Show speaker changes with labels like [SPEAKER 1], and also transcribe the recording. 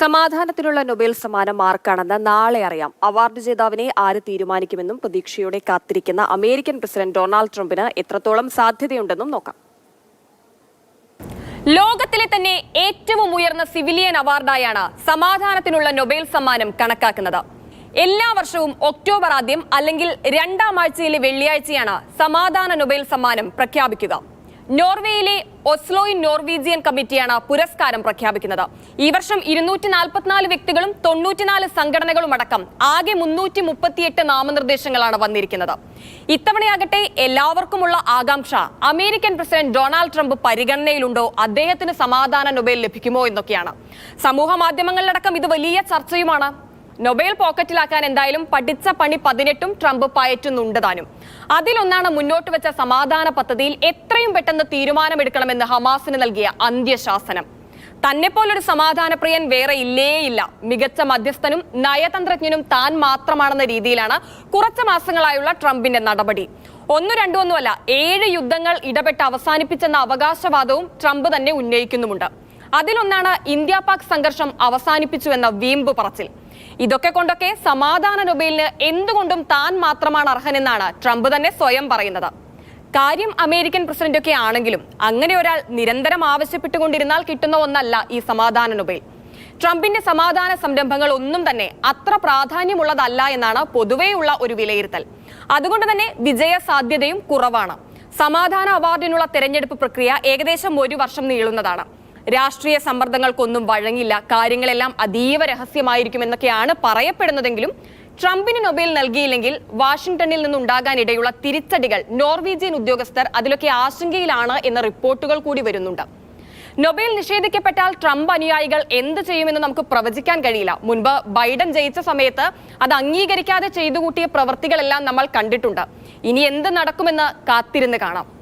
[SPEAKER 1] സമാധാനത്തിനുള്ള Nobel സമ്മാനം ആർക്കാണെന്ന് നാളെ അറിയാം. അവാർഡ് ജേതാവിനെ ആര് തീരുമാനിക്കുമെന്നും പ്രതീക്ഷയോടെ കാത്തിരിക്കുന്ന അമേരിക്കൻ പ്രസിഡന്റ് ഡൊണാൾഡ് ട്രംപിന് എത്രത്തോളം സാധ്യതയുണ്ടെന്നും നോക്കാം.
[SPEAKER 2] ലോകത്തിലെ തന്നെ ഏറ്റവും ഉയർന്ന സിവിലിയൻ അവാർഡായാണ് സമാധാനത്തിനുള്ള നൊബേൽ സമ്മാനം കണക്കാക്കുന്നത്. എല്ലാ വർഷവും ഒക്ടോബർ ആദ്യം അല്ലെങ്കിൽ രണ്ടാം ആഴ്ചയിലെ വെള്ളിയാഴ്ചയാണ് സമാധാന നൊബേൽ സമ്മാനം പ്രഖ്യാപിക്കുക. നോർവേയിലെ ഒസ്ലോയിൻ നോർവീജിയൻ കമ്മിറ്റിയാണ് പുരസ്കാരം പ്രഖ്യാപിക്കുന്നത്. ഈ വർഷം ഇരുന്നൂറ്റി നാൽപ്പത്തിനാല് വ്യക്തികളും തൊണ്ണൂറ്റിനാല് സംഘടനകളും അടക്കം ആകെ മുന്നൂറ്റി മുപ്പത്തിയെട്ട് നാമനിർദ്ദേശങ്ങളാണ് വന്നിരിക്കുന്നത്. ഇത്തവണയാകട്ടെ എല്ലാവർക്കുമുള്ള ആകാംക്ഷ അമേരിക്കൻ പ്രസിഡന്റ് ഡൊണാൾഡ് ട്രംപ് പരിഗണനയിലുണ്ടോ? അദ്ദേഹത്തിന് സമാധാന നൊബേൽ ലഭിക്കുമോ എന്നൊക്കെയാണ്. സമൂഹ മാധ്യമങ്ങളിലടക്കം ഇത് വലിയ ചർച്ചയുമാണ്. നൊബേൽ പോക്കറ്റിലാക്കാൻ എന്തായാലും പഠിച്ച പണി പതിനെട്ടും ട്രംപ് പയറ്റുന്നുണ്ട് താനും. അതിലൊന്നാണ് മുന്നോട്ട് വെച്ച സമാധാന പദ്ധതിയിൽ എത്രയും പെട്ടെന്ന് തീരുമാനമെടുക്കണമെന്ന് ഹമാസിന് നൽകിയ അന്ത്യശാസനം. തന്നെ പോലൊരു സമാധാനപ്രിയൻ വേറെ ഇല്ലേയില്ല. മികച്ച മധ്യസ്ഥനും നയതന്ത്രജ്ഞനും താൻ മാത്രമാണെന്ന രീതിയിലാണ് കുറച്ച് മാസങ്ങളായുള്ള ട്രംപിന്റെ നടപടി. ഒന്നു രണ്ടു ഒന്നുമല്ല ഏഴ് യുദ്ധങ്ങൾ ഇടപെട്ട് അവസാനിപ്പിച്ചെന്ന അവകാശവാദവും ട്രംപ് തന്നെ ഉന്നയിക്കുന്നുമുണ്ട്. അതിലൊന്നാണ് ഇന്ത്യ പാക് സംഘർഷം അവസാനിപ്പിച്ചു എന്ന വീമ്പ് പറച്ചിൽ. ഇതൊക്കെ കൊണ്ടൊക്കെ സമാധാന നൊബേലിന് എന്തുകൊണ്ടും താൻ മാത്രമാണ് അർഹനെന്നാണ് ട്രംപ് തന്നെ സ്വയം പറയുന്നത്. കാര്യം അമേരിക്കൻ പ്രസിഡന്റ് ഒക്കെ ആണെങ്കിലും അങ്ങനെ ഒരാൾ നിരന്തരം ആവശ്യപ്പെട്ടുകൊണ്ടിരുന്നാൽ കിട്ടുന്ന ഒന്നല്ല ഈ സമാധാന നൊബേൽ. ട്രംപിന്റെ സമാധാന സംരംഭങ്ങൾ ഒന്നും തന്നെ അത്ര പ്രാധാന്യമുള്ളതല്ല എന്നാണ് പൊതുവെയുള്ള ഒരു വിലയിരുത്തൽ. അതുകൊണ്ട് തന്നെ വിജയ സാധ്യതയും കുറവാണ്. സമാധാന അവാർഡിനുള്ള തെരഞ്ഞെടുപ്പ് പ്രക്രിയ ഏകദേശം ഒരു വർഷം നീളുന്നതാണ്. രാഷ്ട്രീയ സമ്മർദ്ദങ്ങൾക്കൊന്നും വഴങ്ങില്ല. കാര്യങ്ങളെല്ലാം അതീവ രഹസ്യമായിരിക്കുമെന്നൊക്കെയാണ് പറയപ്പെടുന്നതെങ്കിലും ട്രംപിന് നൊബേൽ നൽകിയില്ലെങ്കിൽ വാഷിംഗ്ടണിൽ നിന്നുണ്ടാകാനിടയുള്ള തിരിച്ചടികൾ നോർവീജിയൻ ഉദ്യോഗസ്ഥർ അതിലൊക്കെ ആശങ്കയിലാണ് എന്ന റിപ്പോർട്ടുകൾ കൂടി വരുന്നുണ്ട്. നൊബേൽ നിഷേധിക്കപ്പെട്ടാൽ ട്രംപ് അനുയായികൾ എന്ത് ചെയ്യുമെന്ന് നമുക്ക് പ്രവചിക്കാൻ കഴിയില്ല. മുൻപ് ബൈഡൻ ജയിച്ച സമയത്ത് അത് അംഗീകരിക്കാതെ ചെയ്തു കൂട്ടിയ പ്രവൃത്തികളെല്ലാം നമ്മൾ കണ്ടിട്ടുണ്ട്. ഇനി എന്ത് നടക്കുമെന്ന് കാത്തിരുന്ന് കാണാം.